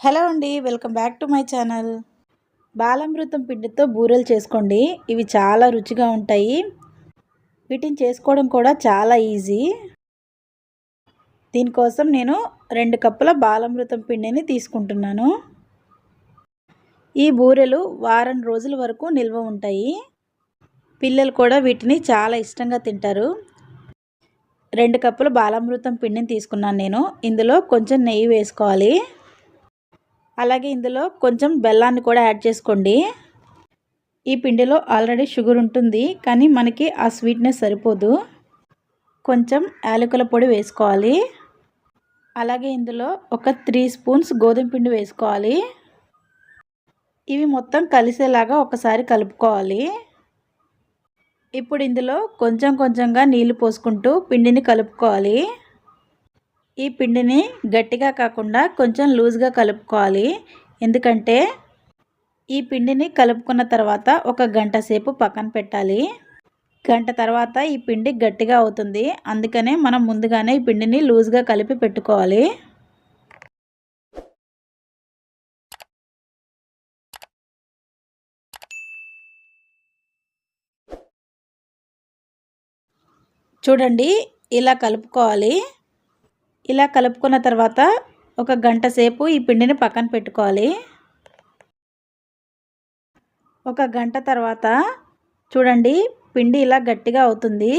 Hello అండి welcome back to my channel. Balamrutham పిండితో బూరెలు చేసుకోండి. ఇవి చాలా రుచిగా ఉంటాయి. వీటిని చేసుకోవడం కూడా చాలా ఈజీ. దీనికోసం నేను రెండు కప్పుల బాలామృతం పిండిని తీసుకుంటున్నాను. ఈ బూరెలు వారం రోజుల వరకు నిల్వ ఉంటాయి. పిల్లలు కూడా వీటిని చాలా ఇష్టంగా తింటారు. రెండు కప్పుల బాలామృతం పిండిని తీసుకున్నాను నేను. ఇందులో కొంచెం నెయ్యి వేసుకోవాలి. అలాగే ఇందులో కొంచెం బెల్లాన్ని కూడా యాడ్ చేసుకోండి. ఈ పిండిలో ఆల్రెడీ షుగర్ ఉంటుంది కానీ మనకి ఆ స్వీట్నెస్ సరిపోదు. కొంచెం యాలకుల పొడి వేసుకోవాలి. అలాగే ఇందులో ఒక త్రీ స్పూన్స్ గోధుమ పిండి వేసుకోవాలి. ఇవి మొత్తం కలిసేలాగా ఒకసారి కలుపుకోవాలి. ఇప్పుడు ఇందులో కొంచెం కొంచెంగా నీళ్ళు పోసుకుంటూ పిండిని కలుపుకోవాలి. ఈ పిండిని గట్టిగా కాకుండా కొంచెం లూజ్గా కలుపుకోవాలి. ఎందుకంటే ఈ పిండిని కలుపుకున్న తర్వాత ఒక గంట సేపు పక్కన పెట్టాలి. గంట తర్వాత ఈ పిండి గట్టిగా అవుతుంది. అందుకనే మనం ముందుగానే ఈ పిండిని లూజ్గా కలిపి పెట్టుకోవాలి. చూడండి ఇలా కలుపుకోవాలి. ఇలా కలుపుకున్న తర్వాత ఒక గంట సేపు ఈ పిండిని పక్కన పెట్టుకోవాలి. ఒక గంట తర్వాత చూడండి పిండి ఇలా గట్టిగా అవుతుంది.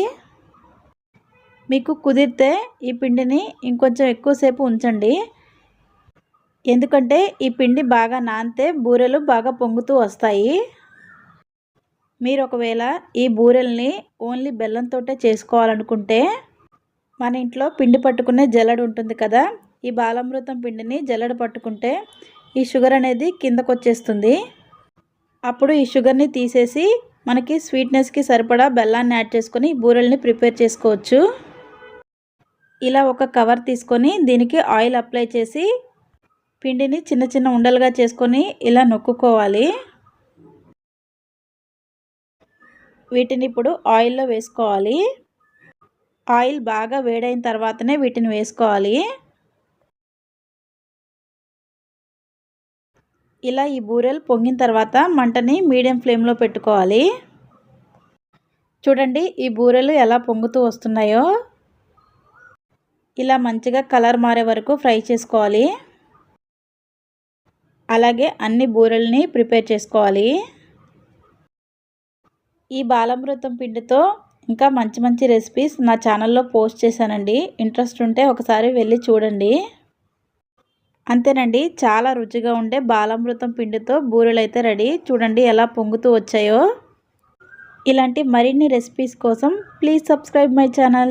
మీకు కుదిరితే ఈ పిండిని ఇంకొంచెం ఎక్కువసేపు ఉంచండి. ఎందుకంటే ఈ పిండి బాగా నానితే బూరెలు బాగా పొంగుతూ వస్తాయి. మీరు ఒకవేళ ఈ బూరెల్ని ఓన్లీ బెల్లంతో చేసుకోవాలనుకుంటే మన ఇంట్లో పిండి పట్టుకునే జల్లడు ఉంటుంది కదా ఈ బాలామృతం పిండిని జల్లడ పట్టుకుంటే ఈ షుగర్ అనేది కిందకు వచ్చేస్తుంది అప్పుడు ఈ షుగర్ని తీసేసి మనకి స్వీట్నెస్కి సరిపడా బెల్లాన్ని యాడ్ చేసుకొని బూరెల్ని ప్రిపేర్ చేసుకోవచ్చు. ఇలా ఒక కవర్ తీసుకొని దీనికి ఆయిల్ అప్లై చేసి పిండిని చిన్న చిన్న ఉండలుగా చేసుకొని ఇలా నొక్కుకోవాలి. వీటిని ఇప్పుడు ఆయిల్లో వేసుకోవాలి. ఆయిల్ బాగా వేడైన తర్వాతనే వీటిని వేసుకోవాలి. ఇలా ఈ బూరెలు పొంగిన తర్వాత మంటని మీడియం ఫ్లేమ్లో పెట్టుకోవాలి. చూడండి ఈ బూరెలు ఎలా పొంగుతూ వస్తున్నాయో. ఇలా మంచిగా కలర్ మారే వరకు ఫ్రై చేసుకోవాలి. అలాగే అన్ని బూరెల్ని ప్రిపేర్ చేసుకోవాలి. ఈ బాలమృతం పిండితో ఇంకా మంచి మంచి రెసిపీస్ నా ఛానల్లో పోస్ట్ చేశానండి. ఇంట్రెస్ట్ ఉంటే ఒకసారి వెళ్ళి చూడండి. అంతేనండి చాలా రుచిగా ఉండే బాలామృతం పిండితో బూరెలు అయితే రెడీ. చూడండి ఎలా పొంగుతూ వచ్చాయో. ఇలాంటి మరిన్ని రెసిపీస్ కోసం ప్లీజ్ సబ్స్క్రైబ్ మై ఛానల్